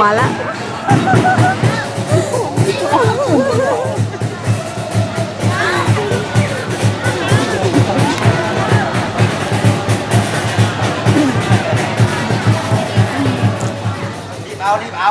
มาแล้วรีบเอา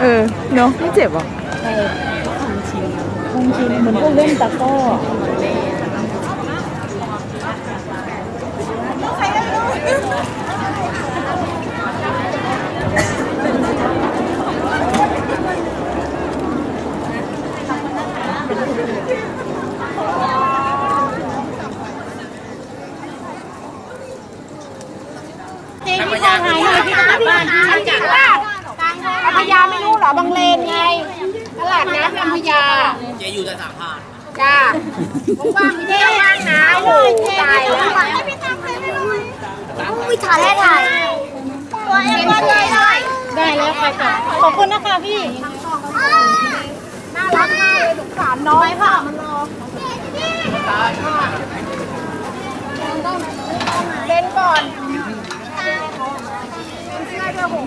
เออเนาะไม่เจ็บหรอคงชินเหมือนพวกเล่นตะกร้อ จริงพี่พอหายเลยพี่ก็กลับบ้านจริงว่าอัพยาไม่รู้เหรอบางเลนไงตลาดน้ำลำพญา เจอยู่แต่สามพาน จ้า ว่างไม่ได้ว่างนะโอ้ตายแล้วอุ้ยถ่ายได้ถ่ายตัวเองก็ได้ได้ได้แล้วค่ะค่ะ ขอบคุณนะคะพี่น่ารักมากเลยสงสารน้อยค่ะมันรอเล่นก่อนเล่นเสื้อดี๋ยผม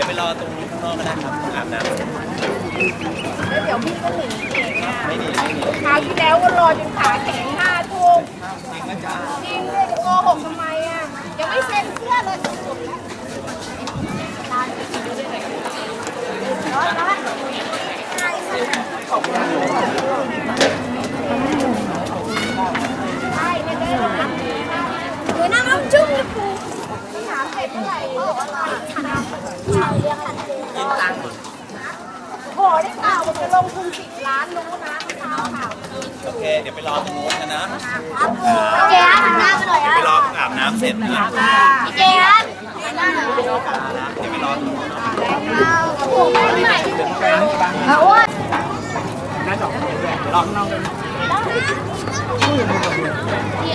วไปรอตรงข้างนอกก็ได้ครับอาบน้ำเดี๋ยวพี่ก็หนีเองอะไม่หนีไม่หนีคราวที่แล้วก็รอจนขาแข็งห้าทุ่มจริงนะจ๊ะจริงเลยจะโกหกทำไมอะยังไม่เซ็นเสื้อเลยสุดๆแล้วใช่ไม่ได้หรอเดี๋ยวน้ำน้ำจุ่มเลยครูถามเสร็จเมื่อไหร่บอกว่าอะไรฉันเอาเรียกกันโหได้ข่าวว่าจะ ลงทุนสิบล้านรู้นะเมื่อเช้าข่าวโอเค เดี๋ยวไปรอตรงนู้นกันนะโอเคฮะหันหน้าไปหน่อยเดี๋ยวฮะไปรออาบน้ำเสร็จนะโอเคฮะหันหน้าหน่อยเดี๋ยวไปรอตรงนู้นโอ้โหไม่ใหม่เอาอ้วนรอข้างนอกเลยนี่นี่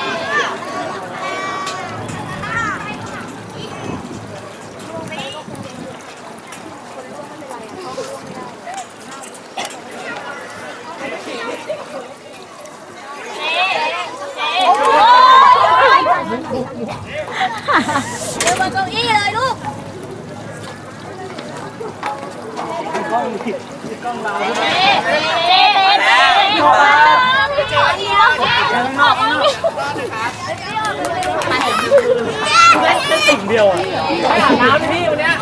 นบนเก้าอี้เลยลูกติ่งเดียวอะไปอาบน้ำพี่วันเนี้ย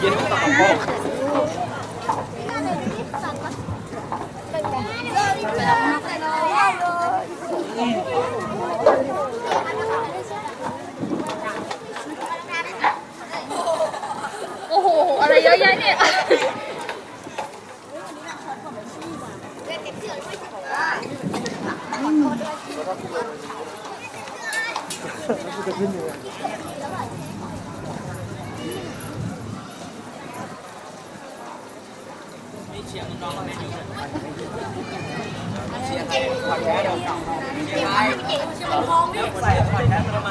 เย็นต่อโป๊ก อะไรเนี่ยจะขึ้นยังไงเชียงน้องไม่อยู่เชียงเก่งขอแท้เราเก่าเก่งไม่เก่งเชียงมันพองไม่ใส่ขอแท้ทำไม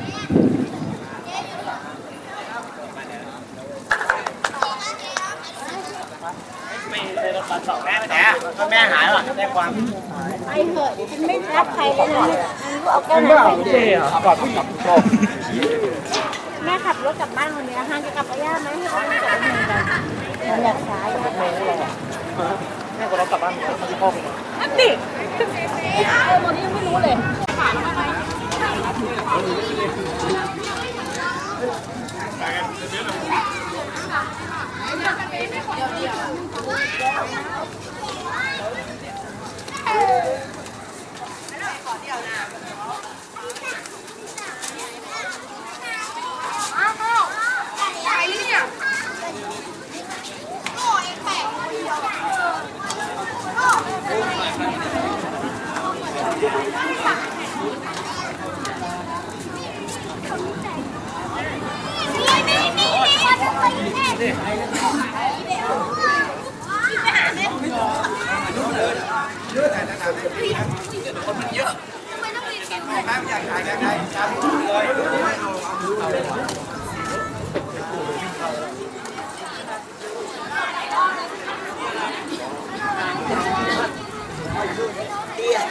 แม่ไปไหนอะก็แม่หายว่ะได้ความไปเถอะฉันไม่รักใครเลยนะฉันก็เอาแก้วไม่น้ำไปเจ๊อะกอดผู้หญิงชอบแม่ขับรถกลับบ้านวันนี้ห้างจะกลับไปย่าไหมให้เขาไปจับมือกันอยากสายอยาก แม่ก็รอแม่ก็รอกลับบ้านที่พ่อไป นั่นดิเออตอนนี้ยังไม่รู้เลย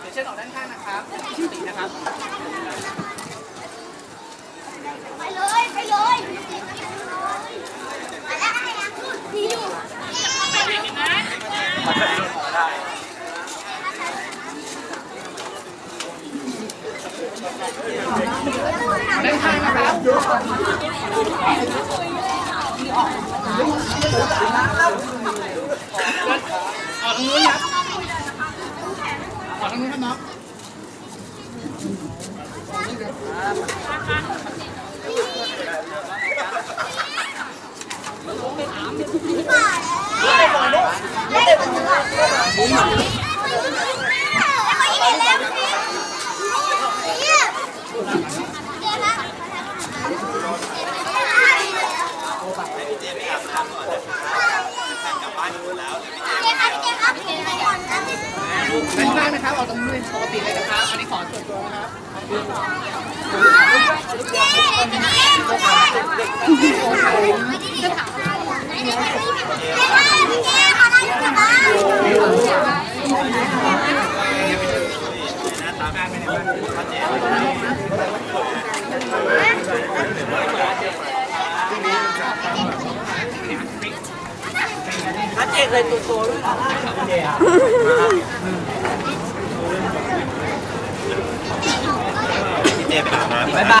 เดี๋ยวเชิญออกด้านข้างนะครับชื่อตีนะครับ ไปเลยไปเลยไปแล้วดีอยู่ไปเลยนะ ด้านข้างนะครับ ออกทางนู้นครับออกทางนู้นครับน้อง ด้านข้างนะครับออกตรงนู้นปกติเลยนะครับ อันนี้ขอส่วนตัวนะครับเจ๊ ไปอาบน้ำ